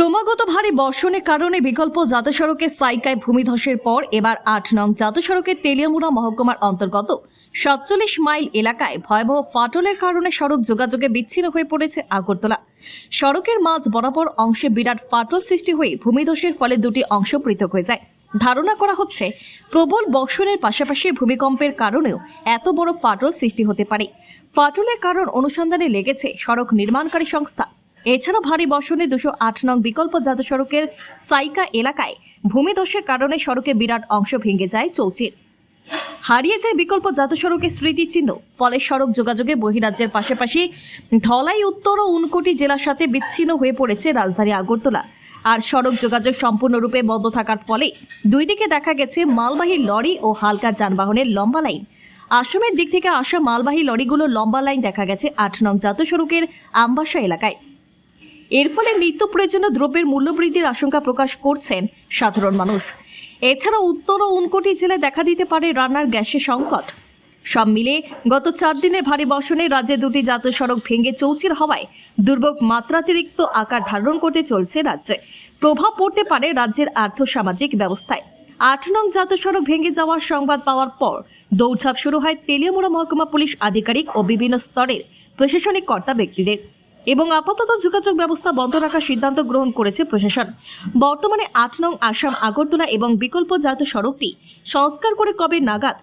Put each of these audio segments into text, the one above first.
ক্রমাগত ভারী বর্ষণের কারণে বিকল্প জাতীয় সড়কের সাইকায় ভূমিধসের পর এবার আট নং জাতীয় সড়কের তেলিয়ামুড়া মহকুমার অন্তর্গত সাতচল্লিশ মাইল এলাকায় ভয়াবহ ফাটলের কারণে সড়ক যোগাযোগে বিচ্ছিন্ন হয়ে পড়েছে আগরতলা। সড়কের মাঝ বরাবর অংশে বিরাট ফাটল সৃষ্টি হয়ে ভূমিধসের ফলে দুটি অংশ পৃথক হয়ে যায়। ধারণা করা হচ্ছে, প্রবল বর্ষণের পাশাপাশি ভূমিকম্পের কারণেও এত বড় ফাটল সৃষ্টি হতে পারে। ফাটলের কারণ অনুসন্ধানে লেগেছে সড়ক নির্মাণকারী সংস্থা। এছাড়া ভারী বর্ষণে দুশো আট নং বিকল্প জাতীয় সড়কের সাইকা এলাকায় ভূমিধসের কারণে সড়কে বিরাট অংশ ভেঙে যায় চৌচির। হারিয়ে যায় বিকল্প জাতীয় সড়কের স্মৃতিচিহ্ন, ফলে সড়ক যোগাযোগে বহিরাজ্যের পাশাপাশি ধলাই উত্তর ও উনকোটি জেলার সাথে বিচ্ছিন্ন হয়ে পড়েছে রাজধানী আগরতলা। আর সড়ক যোগাযোগ সম্পূর্ণরূপে বন্ধ থাকার ফলে দুই দিকে দেখা গেছে মালবাহী লরি ও হালকা যানবাহনের লম্বা লাইন। আসামের দিক থেকে আসা মালবাহী লরিগুলো লম্বা লাইন দেখা গেছে আট নং জাতীয় সড়কের আমবাসা এলাকায়। এর ফলে নিত্য প্রয়োজনীয় দ্রব্যের মূল্যবৃদ্ধির আশঙ্কা প্রকাশ করছেন সাধারণ মানুষ। এছাড়া উত্তর ও উনকোটি জেলায় দেখা দিতে পারে রান্নার গ্যাসের সংকট। সব মিলে গত চার দিনের ভারী বর্ষণে রাজ্যে দুটি জাতীয় সড়ক ভেঙে চৌচির হওয়ায় দুর্ভোগ মাত্রাতিরিক্ত আকার ধারণ করতে চলছে রাজ্যে। প্রভাব পড়তে পারে রাজ্যের আর্থসামাজিক ব্যবস্থায়। আট নং জাতীয় সড়ক ভেঙে যাওয়ার সংবাদ পাওয়ার পর দৌড়ঝাঁপ শুরু হয় তেলিয়ামুড়া মহকুমা পুলিশ আধিকারিক ও বিভিন্ন স্তরের প্রশাসনিক কর্তা ব্যক্তিদের। এবং আপাতত যোগাযোগ ব্যবস্থা বন্ধ রাখার সিদ্ধান্ত গ্রহণ করেছে প্রশাসন বর্তমানে আট নং আসাম আগরতলা এবং বিকল্প জাতীয় সড়কটি সংস্কার করে কবে নাগাদ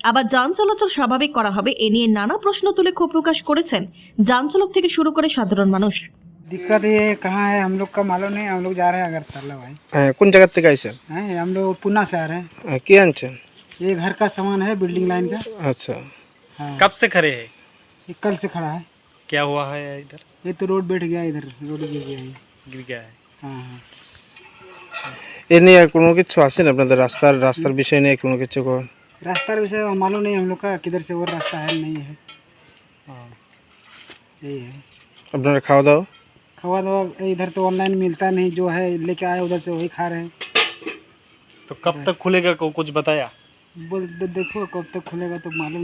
আবার যান চলাচল স্বাভাবিক করা হবে এ নিয়ে নানা প্রশ্ন তুলে ক্ষোভ প্রকাশ করেছেন যান চালক থেকে শুরু করে সাধারণ মানুষ दिक्कत ये कहाँ है हम लोग का मालूम नहीं हम लोग जा रहे हैं अगरतला भाई হ্যাঁ কোন জায়গার থেকে আইসেন हैं हम लोग पुणे से आ रहे हैं হ্যাঁ, কি আনছেন ये घर का सामान है बिल्डिंग लाइन का আচ্ছা हाँ कब से खड़े हैं ये कल से खड़ा है क्या हुआ है इधर ये तो रोड बैठ गया इधर रोड गिर गया ये गिर गया है हाँ हाँ এ নিয়ে কোনো কিছু আছেন আপনাদের রাস্তার রাস্তার বিষয় নিয়ে কোনো কিছু কর- रास्ता विषय मालूम नहीं हम लोग का किधर से वो रास्ता है नहीं है हाँ। यही है আপনারা খাওয়া দাওয়া खावा दावा इधर तो ऑनलाइन मिलता नहीं जो है लेके आए उधर से वही खा रहे हैं तो कब तक खुलेगा को कुछ बताया बोल देखो कब तक खुलेगा तो मालूम